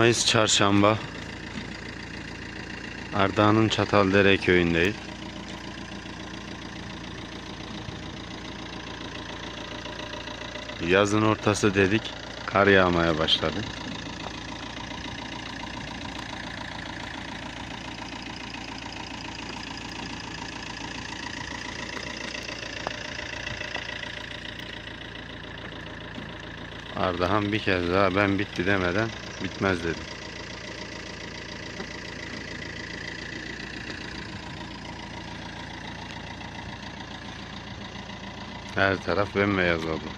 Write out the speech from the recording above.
Mayıs çarşamba Ardahan'ın Çataldere köyündeyiz. Yazın ortası dedik. Kar yağmaya başladı. Ardahan bir kez daha ben bitti demeden bitmez dedi. Her taraf bembeyaz oldu.